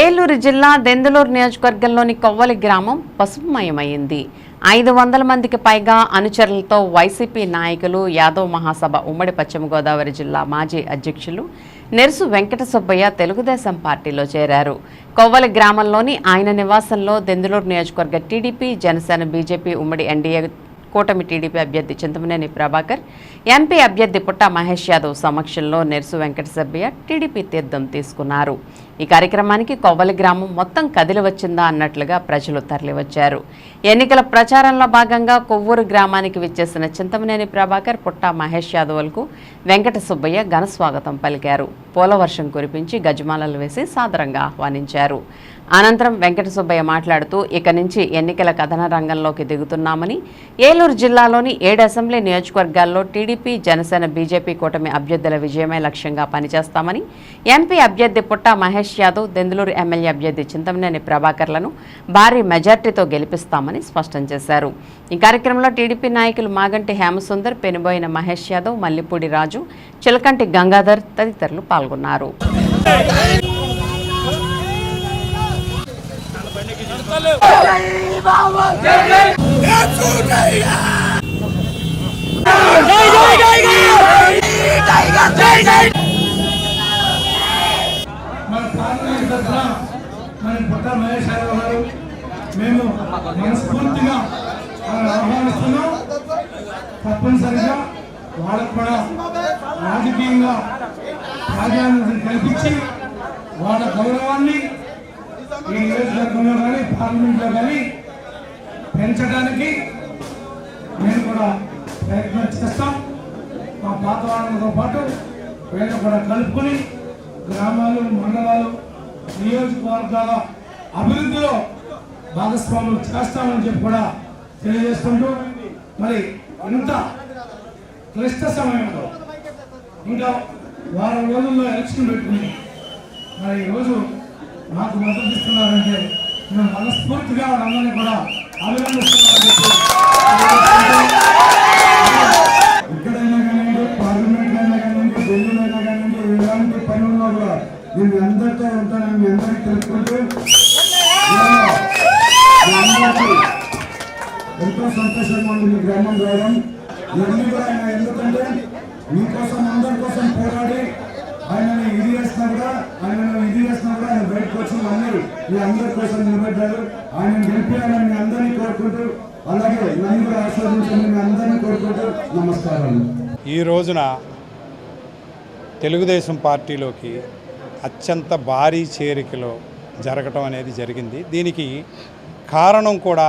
ఏలూరు జిల్లా దెందులూరు నియోజకవర్గంలోని కొవ్వలి గ్రామం పసుపుమయమైంది ఐదు వందల మందికి పైగా అనుచరులతో వైసీపీ నాయకులు యాదవ్ మహాసభ ఉమ్మడి పశ్చిమ గోదావరి జిల్లా మాజీ అధ్యక్షులు నెరుసు వెంకట సుబ్బయ్య తెలుగుదేశం పార్టీలో చేరారు. కొవ్వలి గ్రామంలోని ఆయన నివాసంలో దెందులూరు నియోజకవర్గ టీడీపీ జనసేన బీజేపీ ఉమ్మడి ఎన్డీఏ కూటమి టీడీపీ అభ్యర్థి చింతమనేని ప్రభాకర్ ఎంపీ అభ్యర్థి పుట్ట మహేష్ యాదవ్ సమక్షంలో నెర్సు వెంకట సభ్య టీడీపీ తీర్థం తీసుకున్నారు. ఈ కార్యక్రమానికి కొవ్వలి గ్రామం మొత్తం కదిలి వచ్చిందా అన్నట్లుగా ప్రజలు తరలివచ్చారు. ఎన్నికల ప్రచారంలో భాగంగా కొవ్వూరు గ్రామానికి విచ్చేసిన చింతమనేని ప్రభాకర్ పుట్ట మహేష్ యాదవ్లకు వెంకట సుబ్బయ్య ఘన స్వాగతం పలికారు. పూలవర్షం కురిపించి గజమాలలు వేసి సాదరంగా ఆహ్వానించారు. అనంతరం వెంకట సుబ్బయ్య మాట్లాడుతూ ఇక నుంచి ఎన్నికల కథన రంగంలోకి దిగుతున్నామని ఏలూరు జిల్లాలోని ఏడు అసెంబ్లీ నియోజకవర్గాల్లో టీడీపీ జనసేన బీజేపీ కూటమి అభ్యర్థుల విజయమే లక్ష్యంగా పనిచేస్తామని ఎంపీ అభ్యర్థి పుట్ట మహేష్ యాదవ్ దెందులూరు ఎమ్మెల్యే అభ్యర్థి చింతమనేని ప్రభాకర్లను భారీ మెజార్టీతో గెలిపిస్తామని స్పష్టం చేశారు. ఈ కార్యక్రమంలో టీడీపీ నాయకులు మాగంటి హేమసుందర్ పెనుబోయిన మహేష్ యాదవ్ మల్లిపూడి రాజు చిలకంటి గంగాధర్ తదితరులు పాల్గొన్నారు మన పార్లమెంట్ తరఫున మన పుట్ట మహేష్ యాదవ్ గారు మేము మనస్ఫూర్తిగా ఆహ్వానిస్తున్నాం. తప్పనిసరిగా వాళ్ళకు కూడా రాజకీయంగా ప్రాధాన్యత కల్పించి వాళ్ళ గౌరవాన్ని ఈ నియోజకవర్గంలో కానీ పార్లమెంట్లో కానీ పెంచడానికి నేను కూడా ప్రయత్నం చేస్తాం. మా పాత వాళ్ళతో పాటు వీళ్ళు కూడా కలుపుకొని గ్రామాలు మండలాలు నియోజకవర్గాల అభివృద్ధిలో భాగస్వాములు చేస్తామని చెప్పి కూడా తెలియజేసుకుంటూ మరి అంత క్లిష్ట సమయంలో ఇంకా వారం రోజుల్లో ఎలక్షన్ పెట్టుకుని మరి ఈరోజు నాకు మద్దతు ఇస్తున్నారంటే నేను మనస్ఫూర్తిగా వాళ్ళందరినీ కూడా అభినందిస్తున్నానని ఎక్కడైనా కానివ్వండి పార్లమెంట్ అయినా కానివ్వండి ఢిల్లీలో అయినా కానివ్వండి ఎలాంటి పని ఉన్నా కూడా నేను మీ అందరితో ఉంటానని మీ అందరికీ తెలుసుకుంటూ ఎంతో సంతోషంగా ఉంది మీ గ్రామం రావడం ఇవన్నీ కూడా ఆయన ఎందుకంటే మీకోసం అందరి కోసం పోరాడి ఆయనను ఇది చేసినా కూడా ఆయనను ఇది చేసినా కూడా ఆయన బయటకు వచ్చి మళ్ళీ మీ అందరి కోసం నిలబడ్డారు. ఆయన గెలిపియాలని మీ అందరినీ కోరుకుంటూ అలాగే నన్ను కూడా ఆస్వాదించండి మీ అందరినీ కోరుకుంటూ నమస్కారం. ఈ రోజున తెలుగుదేశం పార్టీలోకి అత్యంత భారీ చేరికలో జరగటం అనేది జరిగింది. దీనికి కారణం కూడా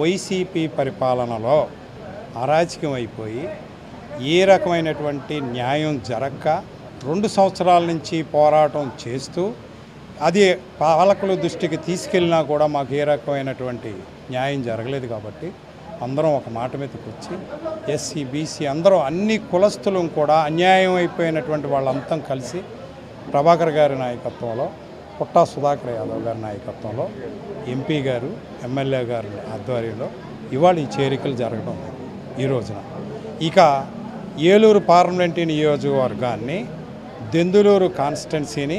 వైసీపీ పరిపాలనలో అరాచకం అయిపోయి ఏ రకమైనటువంటి న్యాయం జరగక రెండు సంవత్సరాల నుంచి పోరాటం చేస్తూ అది పాలకుల దృష్టికి తీసుకెళ్ళినా కూడా మాకు ఏ రకమైనటువంటి న్యాయం జరగలేదు కాబట్టి అందరం ఒక మాట మీదకి వచ్చి ఎస్సీ బీసీ అందరం అన్ని కులస్తులు కూడా అన్యాయం అయిపోయినటువంటి వాళ్ళంతా కలిసి ప్రభాకర్ గారి నాయకత్వంలో పుట్టా సుధాకర్ యాదవ్ గారి నాయకత్వంలో ఎంపీ గారు ఎమ్మెల్యే గారి ఆధ్వర్యంలో ఇవాళ ఈ చేరికలు జరగడం ఈ రోజున. ఇక ఏలూరు పార్లమెంటరీ నియోజకవర్గాన్ని దెందులూరు కాన్స్టిట్యున్సీని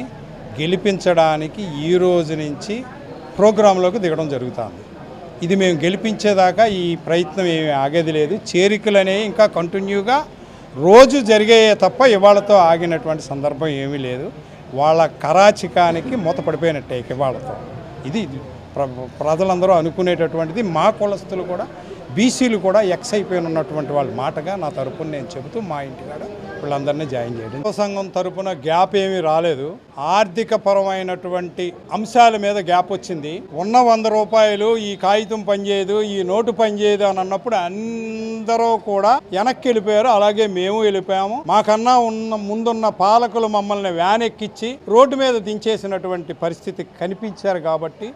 గెలిపించడానికి ఈ రోజు నుంచి ప్రోగ్రాంలోకి దిగడం జరుగుతుంది. ఇది మేము గెలిపించేదాకా ఈ ప్రయత్నం ఏమీ ఆగేది లేదు. చేరికలు అనేవి ఇంకా కంటిన్యూగా రోజు జరిగాయే తప్ప ఇవాళతో ఆగినటువంటి సందర్భం ఏమీ లేదు. వాళ్ళ కరాచికానికి మూతపడిపోయినట్టే ఇవాళతో. ఇది ప్ర ప్రజలందరూ అనుకునేటటువంటిది. మా కులస్తులు కూడా బీసీలు కూడా ఎక్స్ అయిపోయిన ఉన్నటువంటి వాళ్ళ మాటగా నా తరపున నేను చెబుతూ మా ఇంటికాడ వీళ్ళందరినీ జాయిన్ చేయడం. సంఘం తరపున గ్యాప్ ఏమీ రాలేదు. ఆర్థిక పరమైనటువంటి అంశాల మీద గ్యాప్ వచ్చింది. ఉన్న వంద రూపాయలు ఈ కాగితం పనిచేయదు ఈ నోటు పనిచేయదు అని అన్నప్పుడు అందరూ కూడా వెనక్కి వెళ్ళిపోయారు. అలాగే మేము వెళ్ళిపోయాము. మాకన్నా ఉన్న ముందున్న పాలకులు మమ్మల్ని వ్యాన్ ఎక్కిచ్చి రోడ్డు మీద దించేసినటువంటి పరిస్థితి కనిపించారు కాబట్టి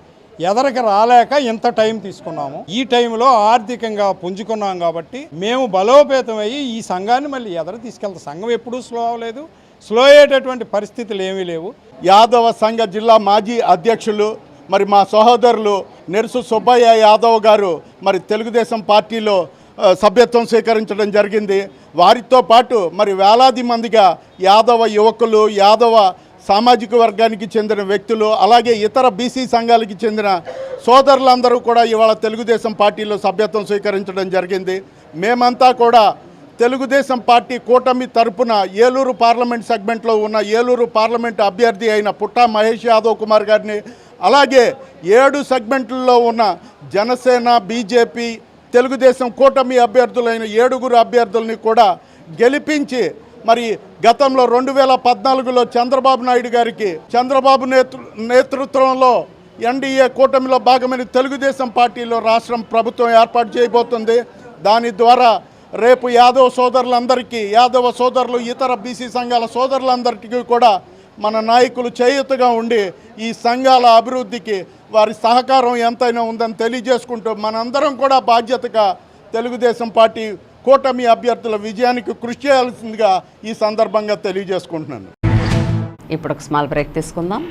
ఎదరికి రాలేక ఇంత టైం తీసుకున్నాము. ఈ టైంలో ఆర్థికంగా పుంజుకున్నాం కాబట్టి మేము బలోపేతం అయ్యి ఈ సంఘాన్ని మళ్ళీ ఎదర తీసుకెళ్తాం. సంఘం ఎప్పుడూ స్లో అవ్వలేదు. స్లో అయ్యేటటువంటి పరిస్థితులు ఏమీ లేవు. యాదవ సంఘ జిల్లా మాజీ అధ్యక్షులు మరి మా సహోదరులు నెరుసు సుబ్బయ్య యాదవ్ గారు మరి తెలుగుదేశం పార్టీలో సభ్యత్వం స్వీకరించడం జరిగింది. వారితో పాటు మరి వేలాది మందిగా యాదవ యువకులు యాదవ సామాజిక వర్గానికి చెందిన వ్యక్తులు అలాగే ఇతర బీసీ సంఘాలకి చెందిన సోదరులందరూ కూడా ఇవాళ తెలుగుదేశం పార్టీలో సభ్యత్వం స్వీకరించడం జరిగింది. మేమంతా కూడా తెలుగుదేశం పార్టీ కూటమి తరపున ఏలూరు పార్లమెంట్ సెగ్మెంట్లో ఉన్న ఏలూరు పార్లమెంట్ అభ్యర్థి అయిన పుట్టా మహేష్ యాదవ్ కుమార్ గారిని అలాగే ఏడు సెగ్మెంట్లలో ఉన్న జనసేన బీజేపీ తెలుగుదేశం కూటమి అభ్యర్థులైన ఏడుగురు అభ్యర్థుల్ని కూడా గెలిపించి మరి గతంలో రెండు వేల పద్నాలుగులో చంద్రబాబు నాయుడు గారికి చంద్రబాబు నేతృ నేతృత్వంలో ఎన్డీఏ కూటమిలో భాగమైన తెలుగుదేశం పార్టీలో రాష్ట్రం ప్రభుత్వం ఏర్పాటు చేయబోతుంది. దాని ద్వారా రేపు యాదవ సోదరులందరికీ యాదవ సోదరులు ఇతర బీసీ సంఘాల సోదరులందరికీ కూడా మన నాయకులు చేయూతగా ఉండి ఈ సంఘాల అభివృద్ధికి వారి సహకారం ఎంతైనా ఉందని తెలియజేసుకుంటూ మనందరం కూడా బాధ్యతగా తెలుగుదేశం పార్టీ కూటమి అభ్యర్థుల విజయానికి కృషి చేయాల్సిందిగా ఈ సందర్భంగా తెలియజేసుకుంటున్నాను. ఇప్పుడు ఒక స్మాల్ బ్రేక్ తీసుకుందాం.